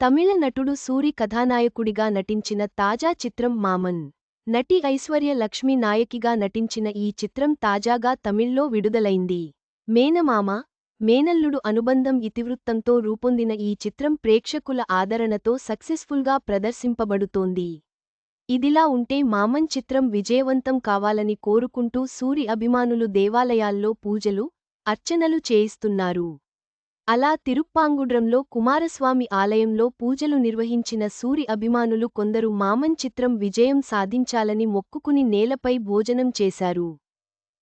తమిళ నటుడు సూరి కథానాయకుడిగా నటించిన తాజా చిత్రం మామన్. నటి ఐశ్వర్య లక్ష్మి నాయకిగా నటించిన ఈ చిత్రం తాజాగా తమిళ్ళో విడుదలైంది. మేనమామ మేనల్లుడు అనుబంధం ఇతివృత్తంతో రూపొందిన ఈ చిత్రం ప్రేక్షకుల ఆదరణతో సక్సెస్ఫుల్గా ప్రదర్శింపబడుతోంది. ఇదిలా ఉంటే మామన్ చిత్రం విజయవంతం కావాలని కోరుకుంటూ సూరి అభిమానులు దేవాలయాల్లో పూజలు అర్చనలు చేయిస్తున్నారు. అలా తిరుప్పాంగుడ్రంలో కుమారస్వామి ఆలయంలో పూజలు నిర్వహించిన సూరి అభిమానులు కొందరు మామన్ చిత్రం విజయం సాధించాలని మొక్కుకుని నేలపై భోజనం చేశారు.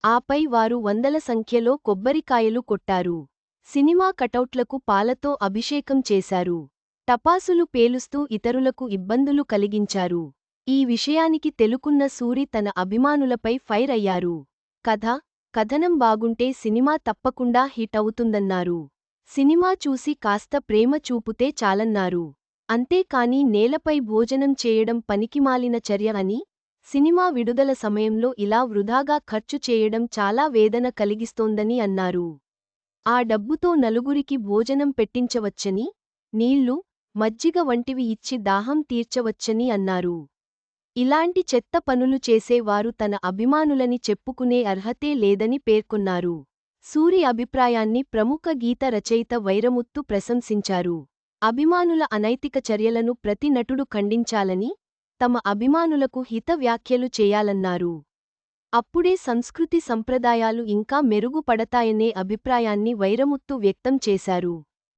ఆపై వారు వందల సంఖ్యలో కొబ్బరికాయలు కొట్టారు. సినిమా కటౌట్లకు పాలతో అభిషేకం చేశారు. టపాసులు పేలుస్తూ ఇతరులకు ఇబ్బందులు కలిగించారు. ఈ విషయానికి తెలుకున్న సూరి తన అభిమానులపై ఫైర్ అయ్యారు. కథ కథనం బాగుంటే సినిమా తప్పకుండా హిట్ అవుతుందన్నారు. సినిమా చూసి కాస్త ప్రేమ చూపుతే చాలన్నారు. అంతేకాని నేలపై భోజనం చేయడం పనికిమాలిన చర్య అని సినిమా విడుదల సమయంలో ఇలా వృధాగా ఖర్చు చేయడం చాలా వేదన కలిగిస్తోందని అన్నారు. ఆ డబ్బుతో నలుగురికి భోజనం పెట్టించవచ్చని నీళ్ళు మజ్జిగ వంటివి ఇచ్చి దాహం తీర్చవచ్చని అన్నారు. ఇలాంటి చెత్త పనులు చేసేవారు తన అభిమానులని చెప్పుకునే అర్హతే లేదని పేర్కొన్నారు. సూరి అభిప్రాయాన్ని ప్రముఖ గీత రచయిత వైరముత్తు ప్రశంసించారు. అభిమానుల అనైతిక చర్యలను ప్రతి నటుడు ఖండించాలని తమ అభిమానులకు హిత వ్యాఖ్యలు చేయాలన్నారు. అప్పుడే సంస్కృతి సంప్రదాయాలు ఇంకా మెరుగుపడతాయనే అభిప్రాయాన్ని వైరముత్తు వ్యక్తం చేశారు.